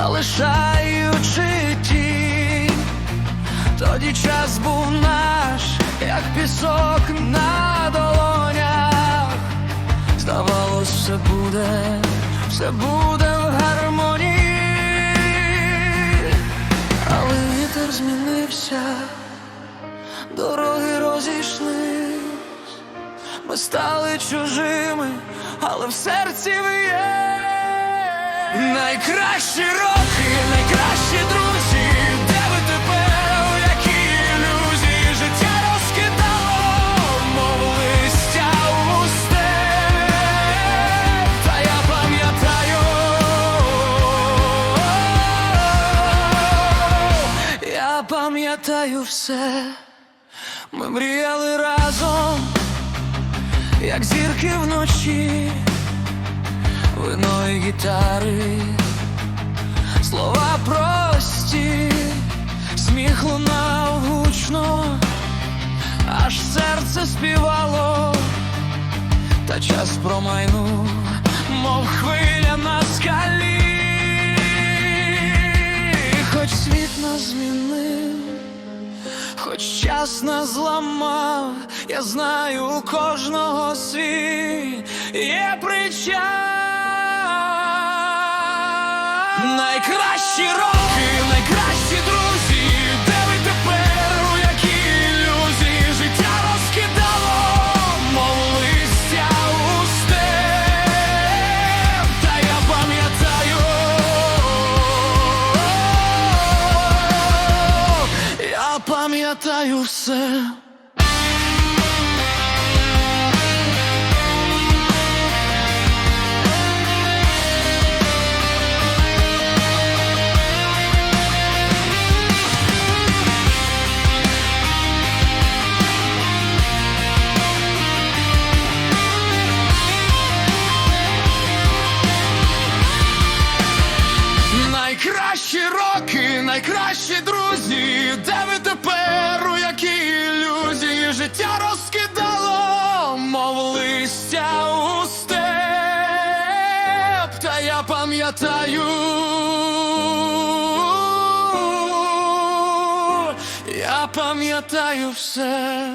залишаючи тінь. Тоді час був наш, як пісок на долонях. Здавалось, все буде, все буде в гармонії, але вітер змінився, дороги розійшлись, ми стали чужими, але в серці ви є. Найкращі роки, найкращі друзі, де ви тепер, у якій ілюзії життя розкидало, мов листя у степ. Та я пам'ятаю, я пам'ятаю все, ми мріяли разом, як зірки вночі вино гітари, слова прості, сміх лунав гучно, аж серце співало, та час промайнув, мов хвиля на скалі, хоч світ нас змінив. Хоч час нас зламав, я знаю, у кожного свій є прича. Найкращі роки, найкращі друзі, де ви тепер, у якій ілюзії життя розкидало, мов листя у степ. Та я пам'ятаю, я пам'ятаю все. Найкращі роки, найкращі друзі, де ви тепер, у якій ілюзії? Життя розкидало, мов листя у степ, та я пам'ятаю, я пам'ятаю все.